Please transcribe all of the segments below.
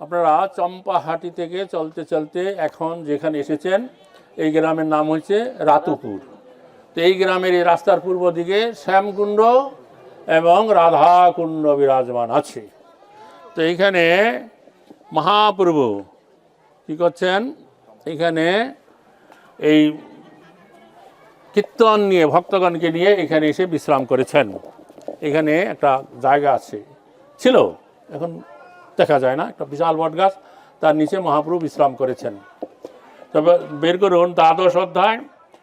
আপনারা চম্পাহাটি থেকে চলতে চলতে এখন যেখানে এসেছেন, এই গ্রামের নাম হচ্ছে রাতুপুর। তো এই গ্রামের এই রাস্তার পূর্ব দিকে শ্যামকুণ্ড এবং রাধাকুণ্ড বিরাজমান আছে। তো এইখানে মহাপ্রভু কি করছেন? এখানে এই কীর্তন নিয়ে, ভক্তগণকে নিয়ে এখানে এসে বিশ্রাম করেছেন। এখানে একটা জায়গা আছে। ছিল, এখন দেখা যায় না। একটা বিশাল বট গাছ, তার নিচে মহাপ্রভু বিশ্রাম করেছেন। তবে বের করুন দ্বাদশ অধ্যায়,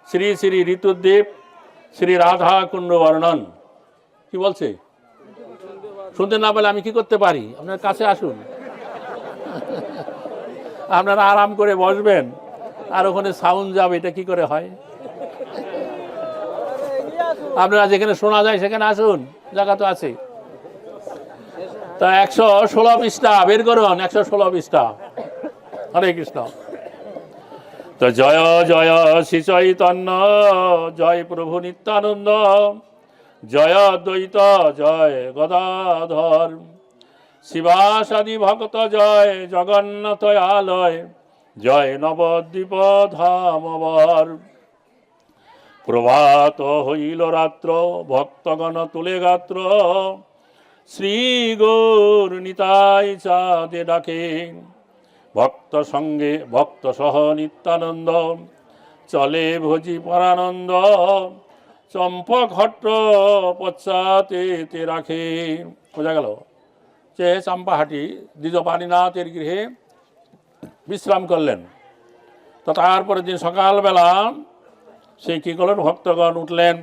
শ্রী শ্রী ঋতুদ্বীপ, শ্রী রাধা কুণ্ড বর্ণন কি বলছে? শুনতে না পেলে আমি কি করতে পারি? আপনার কাছে আসুন। আপনারা আরাম করে বসবেন। আর ওখানে সাউন্ড যাবে, এটা কি করে হয়? আপনারা যেখানে শোনা যায় সেখানে আসুন, জায়গা তো আছে। তা একশো ষোলো পৃষ্ঠা, বের করুন, একশো ষোলো পৃষ্ঠা। হরে কৃষ্ণ। তো জয় জয় শ্রী চৈতন্য, জয় প্রভু নিত্যানন্দ, জয় দ্বৈত জয় গদাধর। শিবাসাদি ভক্ত জয় জগন্নাথ আলয়, জয় নবদ্বীপ ধামবর। প্রভাত হইল রাত্র, ভক্তগণ তুলে গাত্র শ্রী গৌর নিতাই চাঁদে ডাকে। ভক্ত সঙ্গে ভক্ত সহ নিত্যানন্দ, চলে ভোজি পরানন্দ, চম্পক হট্ট পশ্চাতে তে রাখে। বোঝা গেল? যে চাম্পাহাটি দ্বিজপাণীনাথের গৃহে বিশ্রাম করলেন। তো তারপরের দিন সকালবেলা সে কী করলেন? ভক্তগণ উঠলেন।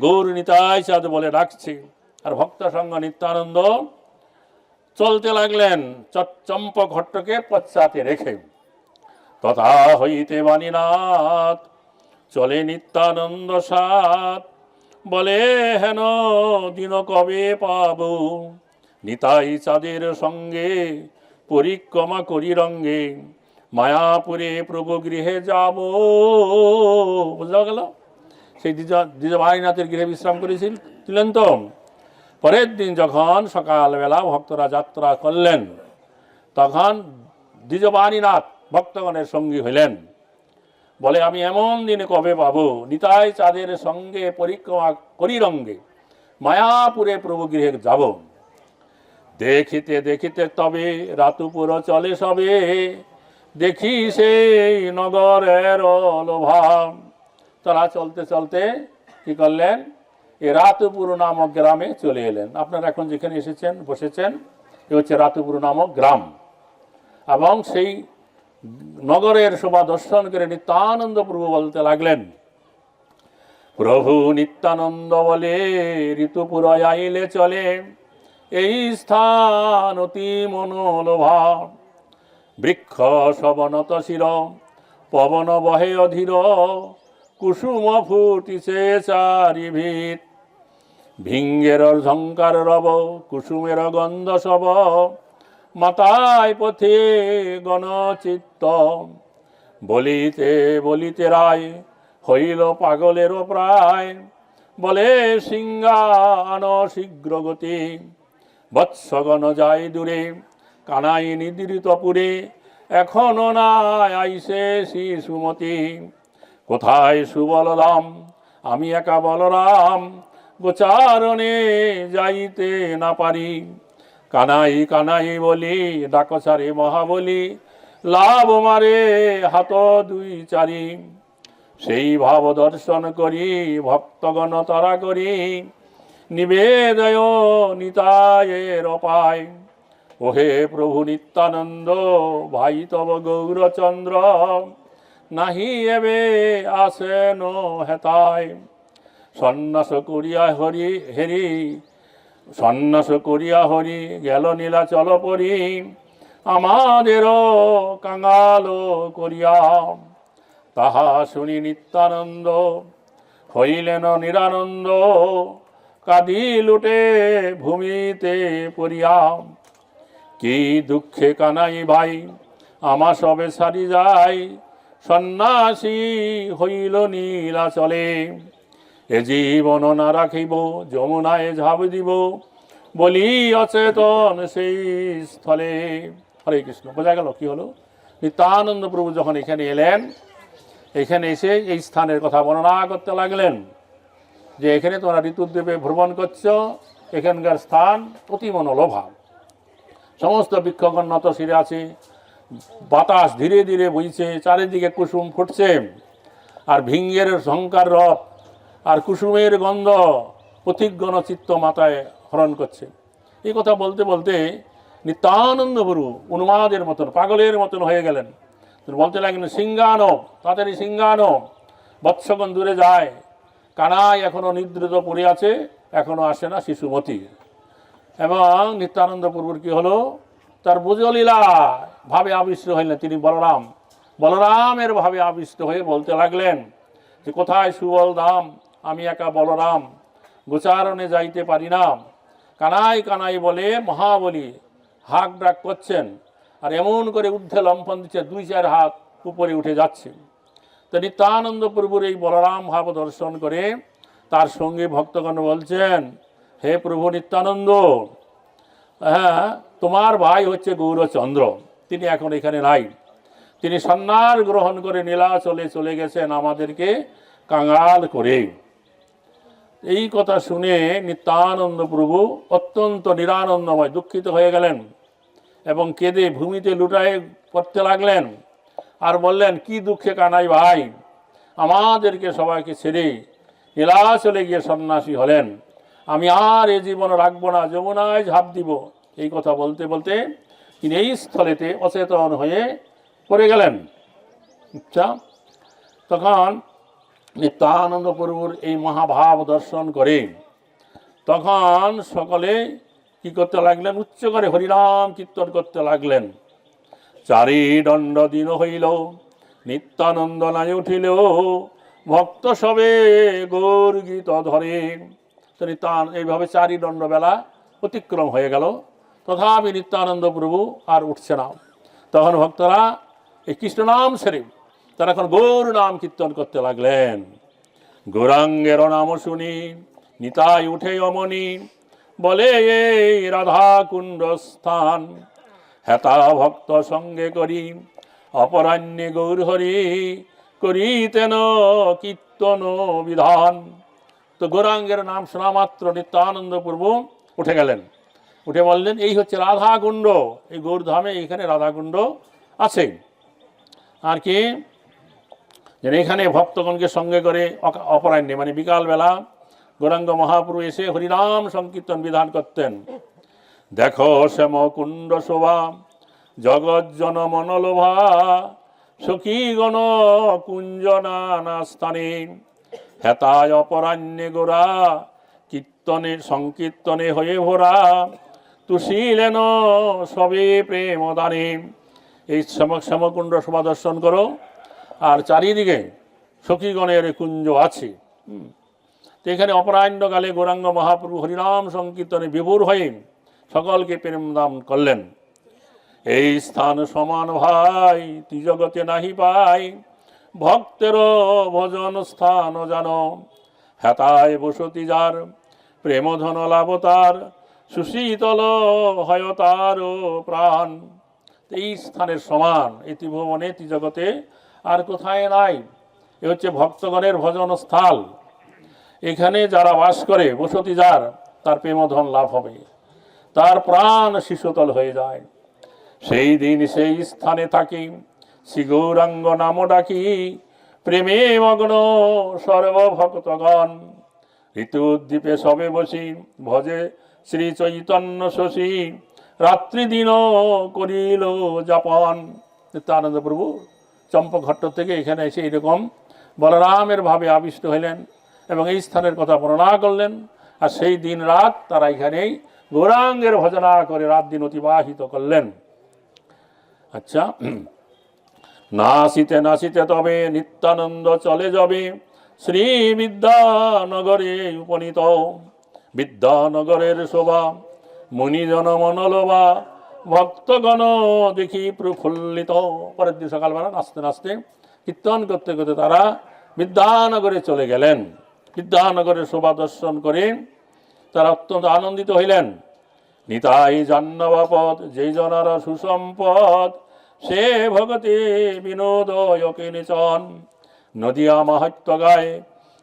গৌর নিতাই চাঁদ বলে ডাকছে। আর ভক্ত সঙ্গ নিত্যানন্দ, চলতে লাগলেন চ- চম্পক ঘট্টকে পশ্চাতে রেখে। তথা হইতে বাণীনাথ, চলে নিত্যানন্দ সাত। বলে, হেন, দিন কবে পাব? নিতাই চাঁদের সঙ্গে পরিক্রমা করি রঙ্গে। মায়াপুরে প্রভু গৃহে যাব। বোঝা গেল? সেই দ্বিজ দ্বিজ ভাইনাথের গৃহে বিশ্রাম করেছিল ছিলেন তো। পরের দিন যখন সকালবেলা ভক্তরা যাত্রা করলেন, তখন দ্বিজবাণীনাথ ভক্তগণের সঙ্গী হইলেন। বলে, আমি এমন দিনে কবে পাব? নিতাই চাঁদের সঙ্গে পরিক্রমা করি রঙ্গে। মায়াপুরে প্রভু গৃহে যাব। দেখিতে দেখিতে তবে রাতুপুর চলে সবে। দেখি সেই নগরের লোভাম তারা চলতে চলতে কি করলেন? এই রাতুপুর নামক গ্রামে চলে এলেন। আপনারা এখন যেখানে এসেছেন, বসেছেন, এ হচ্ছে রাতুপুর নামক গ্রাম। এবং সেই নগরের শোভা দর্শন করে নিত্যানন্দ প্রভু বলতে লাগলেন, প্রভু নিত্যানন্দ বলে ঋতুপুর আইলে চলে, এই স্থান অতি মনোলোভা। বৃক্ষ শবনত শির, পবন বহে অধীর, কুসুম ফুটিছে চারিভিত। ভিঙ্গের ঝঙ্কার রব, কুসুমের গন্ধ সব। মাতায় পথে গণচিত্ত। বলিতে বলিতে রায়, হইল পাগলেরও প্রায়। বলে সিংহান শীঘ্র গতি। বৎসগণ যায় দূরে, কানাই নিদ্রিত পুরে। এখনও না আইসে শিশুমতি কোথায় সুবলরাম? আমি একা বলরাম। গোচারণে যাইতে না পারি। কানাই কানাই বলি ডাকসারে মহাবলি, লাভ মারে হাত দুই চারি। সেই ভাব দর্শন করি, ভক্তগণ তারা করি, নিবেদয় নিতায়ের অপায়। ওহে প্রভু নিত্যানন্দ, ভাই তব গৌরচন্দ্র, নাহি এবে আসেন হেতায়। সন্ন্যাস করিয়া হরি, হেরি। সন্ন্যাস করিয়া হরি, গেল নীলাচল পরি। আমাদেরও কাঙাল করিয়া। তাহা শুনি নিত্যানন্দ, হইলেন নিরানন্দ। কাঁদি লুটে ভূমিতে পড়িয়া। কি দুঃখে কানাই ভাই, আমা সবে সারি যায়। সন্ন্যাসী হইল নীলাচলে। এ জীবন না রাখিব, যমুনায় ঝাঁপ দিব, বলি অচেতন সেই স্থলে। হরে কৃষ্ণ, বোঝা গেল কি হলো? নিত্যানন্দ প্রভু যখন এখানে এলেন, এখানে এসে এই স্থানের কথা বর্ণনা করতে লাগলেন যে এখানে তোমরা ঋতুদ্বীপে ভ্রমণ করছ, এখানকার স্থান অতি মনোলোভা সমস্ত বৃক্ষগণ নত শিরে আছে, বাতাস ধীরে ধীরে বইছে, চারিদিকে কুসুম ফুটছে, আর ভিঙ্গের ঝঙ্কার রব আর কুসুমের গন্ধ পথিকগণ চিত্ত মাথায় হরণ করছে। এই কথা বলতে বলতে নিত্যানন্দ গুরু উন্মাদের মতন, পাগলের মতন হয়ে গেলেন। বলতে লাগলেন, সিংহানো, তাড়াতাড়ি সিংহানো, বৎসগণ দূরে যায়। কানাই এখনও নিদ্রিত পড়ে আছে, এখনও আসে না শিশুমতি এবং নিত্যানন্দ প্রভুর কি হলো? তার বুজলীলা ভাবে আবিষ্ট হইলেন তিনি বলরাম। বলরামের ভাবে আবিষ্ট হয়ে বলতে লাগলেন যে, কোথায় সুবল দাম? আমি একা বলরাম, গোচারণে যাইতে পারি না কানাই কানাই বলে, মহাবলী, হাক ডাক করছেন, আর এমন করে ঊর্ধ্বে লম্ফন দিচ্ছে, দুই চার হাত উপরে উঠে যাচ্ছে। তো নিত্যানন্দ প্রভুর এই বলরাম ভাব দর্শন করে, তার সঙ্গে ভক্তগণ বলছেন, হে প্রভু নিত্যানন্দ হ্যাঁ তোমার ভাই হচ্ছে গৌরচন্দ্র, তিনি এখন এখানে নাই। তিনি সন্ন্যাস গ্রহণ করে নীলাচলে চলে গেছেন আমাদেরকে কাঙাল করে। এই কথা শুনে নিত্যানন্দ প্রভু অত্যন্ত নিরানন্দময় দুঃখিত হয়ে গেলেন এবং কেঁদে ভূমিতে লুটায় পড়তে লাগলেন আর বললেন, কি দুঃখে কানাই ভাই, আমাদেরকে সবাইকে ছেড়ে এলা চলে গিয়ে সন্ন্যাসী হলেন। আমি আর এ জীবন রাখব না, যমুনায় ঝাঁপ দিব। এই কথা বলতে বলতে তিনি এই স্থলেতে অচেতন হয়ে পড়ে গেলেন। আচ্ছা তখন নিত্যানন্দ প্রভুর এই মহাভাব দর্শন করে তখন সকলে কি করতে লাগলেন? উচ্চ করে হরিনাম কীর্তন করতে লাগলেন। চারি দণ্ড দিন হইল, নিত্যানন্দ নাই উঠিল, ভক্ত সবে গৌর গীত ধরে। তো এইভাবে চারি দণ্ড বেলা অতিক্রম হয়ে গেল। তথাপি নিত্যানন্দ প্রভু আর উঠছে না। তখন ভক্তরা এই কৃষ্ণ নাম সেরে তারা এখন গৌর নাম কীর্তন করতে লাগলেন। গৌরাঙ্গের নাম শুনি, নিতাই উঠে অমনি, বলে এই রাধা কুণ্ড স্থান হেতা ভক্ত সঙ্গে করি, অপরাহ্নে গৌর হরি করিতেন কীর্তন বিধান। তো গৌরাঙ্গের নাম শোনা মাত্র নিত্যানন্দ পূর্ব উঠে গেলেন। উঠে বললেন, এই হচ্ছে রাধাকুণ্ড, এই গৌরধামে এইখানে রাধাকুণ্ড আছে। আর কি? যেন এখানে ভক্তগণকে সঙ্গে করে অপরাহ্নে মানে বিকালবেলা গৌরাঙ্গ মহাপ্রভু এসে হরিনাম সংকীর্তন বিধান করতেন। দেখো শ্যাম কুণ্ড শোভা, জগৎ জগজ্জন মনলোভা সখীগণ কুঞ্জ নানা স্থানে। হেতায় অপরাহ্নে গোরা, কীর্তনে, সংকীর্তনে হয়ে ভরা তুষিলেন সবে প্রেম দানে। এই শ্যাম শ্যামকুণ্ড শোভা দর্শন করো। আর চারিদিকে সখীগণের কুঞ্জ আছে। এখানে অপরাহ্নকালে গৌরাঙ্গ মহাপ্রভু হরিনাম সংকীর্তনে বিভোর হয়ে সকলকে প্রেম দান করলেন। এই স্থান সমান ভাই তুই জগতে নাহি পাই। ভক্তের ভজন স্থান জানো, হেতায় বসতি যার, প্রেমধন লাভ তার, সুশীতল হয় তার প্রাণ। এই স্থানের সমান, এই ত্রিভুবনে, ত্রিজগতে কোথায় নাই? এ হচ্ছে ভক্তগণের ভজন স্থল এখানে যারা বাস করে, বসতি যার, তার প্রেমধন লাভ হবে। তার প্রাণ শিশুতল হয়ে যায়। সেই দিন সেই স্থানে থাকি, শ্রী গৌরাঙ্গ নাম ডাকি, প্রেমে মগ্ন সর্বভক্তগণ। ঋতুদ্বীপে সবে বসি, ভজে শ্রী চৈতন্য শশী, রাত্রি দিন করিল যাপন নিত্যানন্দ প্রভু। চম্পঘট্ট থেকে এখানে এসে এরকম বলরামের ভাবে আবিষ্ট হইলেন এবং এই স্থানের কথা বর্ণনা করলেন। আর সেই দিন রাত তারা এখানেই গৌরাঙ্গের ভজনা করে রাত দিন অতিবাহিত করলেন। আচ্ছা নাসিতে নাসিতে তবে নিত্যানন্দ চলে যাবে। শ্রী বিদ্যানগরে উপনীত। বিদ্যানগরের শোভা, মুনিজন মনলোভা ভক্তগণ দেখি প্রফুল্লিত। পরের দিন সকালবেলা নাচতে নাচতে কীর্তন করতে করতে তারা বিদ্যানগরে চলে গেলেন। বিদ্যানগরের শোভা দর্শন করে তারা অত্যন্ত আনন্দিত হইলেন। নিতাই জাহ্নবপদ, যেই জনার সুসম্পদ, সে ভগতে বিনোদ নিচন। নদিয়া মাহাত্য গায়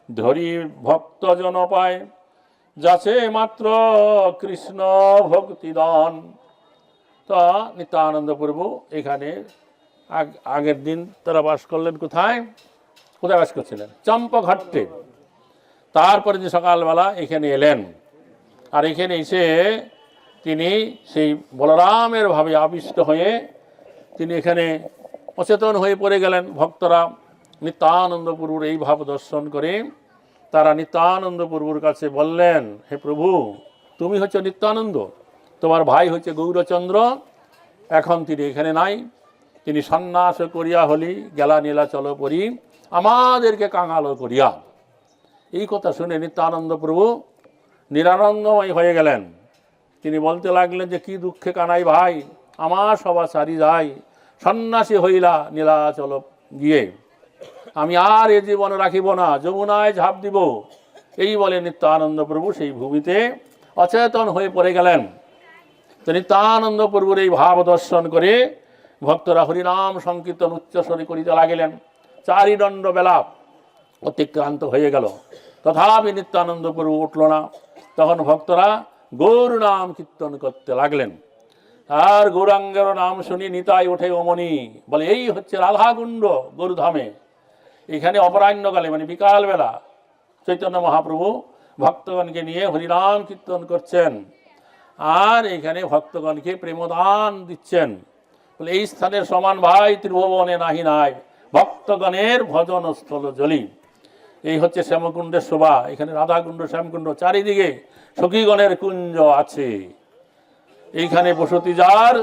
ধরি ভক্তজন পায় যাছে মাত্র কৃষ্ণ ভক্তিদান। তা নিত্যানন্দ প্রভু এখানে আগ- আগের দিন তারা বাস করলেন কোথায়? কোথায় বাস করছিলেন? চম্পঘাট্টে তারপরে যে সকালবেলা এখানে এলেন, আর এখানে এসে তিনি সেই বলরামের ভাবে আবিষ্ট হয়ে তিনি এখানে অচেতন হয়ে পড়ে গেলেন। ভক্তরা নিত্যানন্দ প্রভুর এই ভাব দর্শন করে তারা নিত্যানন্দ প্রভুর কাছে বললেন, হে প্রভু, তুমি হচ্ছে নিত্যানন্দ। তোমার ভাই হচ্ছে গৌরচন্দ্র, এখন তিনি এখানে নাই। তিনি সন্ন্যাস করিয়া হলি, গেলা নীলা চল পরি, আমাদেরকে কাঙালো করিয়া। এই কথা শুনে নিত্যানন্দ প্রভু নিরানন্দময় হয়ে গেলেন। তিনি বলতে লাগলেন যে, কি দুঃখে কানাই ভাই, আমার সভা সারি যায়, সন্ন্যাসী হইলা নীলাচল গিয়ে। আমি আর এ জীবন রাখিব না, যমুনায় ঝাঁপ দিব। এই বলে নিত্যানন্দ প্রভু সেই ভূমিতে অচেতন হয়ে পড়ে গেলেন। তো নিত্যানন্দ প্রভুর এই ভাব দর্শন করে ভক্তরা হরিনাম সংকীর্তন উচ্চস্বরে করিতে লাগিলেন। চারিদণ্ড বেলা অতিক্রান্ত হয়ে গেল। তথাপি নিত্যানন্দ প্রভু উঠল না। তখন ভক্তরা গৌর নাম কীর্তন করতে লাগলেন। আর গৌরাঙ্গের নাম শুনি নিতাই ওঠে অমনি। বলে, এই হচ্ছে রাধাকুণ্ড গরুধামে। এখানে অপরাহ্নকালে মানে বিকালবেলা চৈতন্য মহাপ্রভু ভক্তগণকে নিয়ে হরিনাম কীর্তন করছেন। আর এখানে ভক্তগণকে প্রেমদান দিচ্ছেন। বলে, এই স্থানের সমান ভাই ত্রিভুবনে নাহি নাই। ভক্তগণের ভজন স্থল জলি এই হচ্ছে শ্যামকুণ্ডের শোভা। এখানে রাধাকুণ্ড, শ্যামকুণ্ড চারিদিকে সখীগণের কুঞ্জ আছে। এইখানে বসতি যার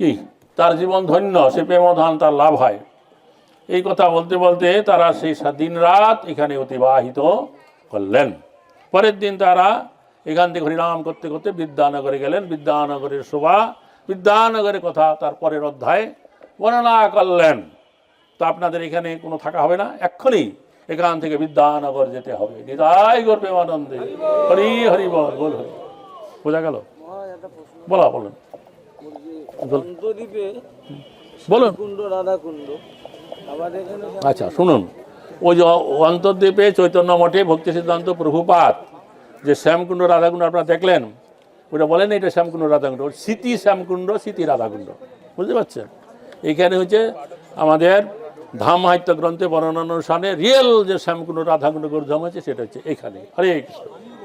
কি? তার জীবন ধন্য, সে প্রেমধান, তার লাভ হয়। এই কথা বলতে বলতে তারা সেই দিন রাত এখানে অতিবাহিত করলেন। পরের দিন তারা এখান থেকে হরিনাম করতে করতে বিদ্যানগরে গেলেন বিদ্যানগরের শোভা বিদ্যানগরের কথা তার পরের অধ্যায়ে বর্ণনা করলেন। তো আপনাদের এখানে কোনো থাকা হবে না? এক্ষুনি এখান থেকে বিদ্যানগর যেতে হবে। নিতাই গোর প্রেমানন্দে হরি হরি বল বল হরি। বোঝা গেল? বলা বলুন। বলুন। আচ্ছা শুনুন। ওই যে অন্তর্দ্বীপে চৈতন্য মঠে ভক্তি সিদ্ধান্ত প্রভুপাত। যে শ্যামকুণ্ড, রাধাকুণ্ড আপনারা দেখলেন? ওটা বলেন এটা শ্যামকুণ্ড, রাধাকুণ্ড। স্মৃতি শ্যামকুণ্ড, স্মৃতি রাধাকুণ্ড। বুঝতে পারছেন? এখানে হচ্ছে আমাদের ধাম সাহিত্য গ্রন্থে বর্ণনা অনুসারে রিয়েল যে শ্যামকুণ্ড, রাধাকুণ্ড গৌরধাম আছে সেটা হচ্ছে এখানে। হরে কৃষ্ণ।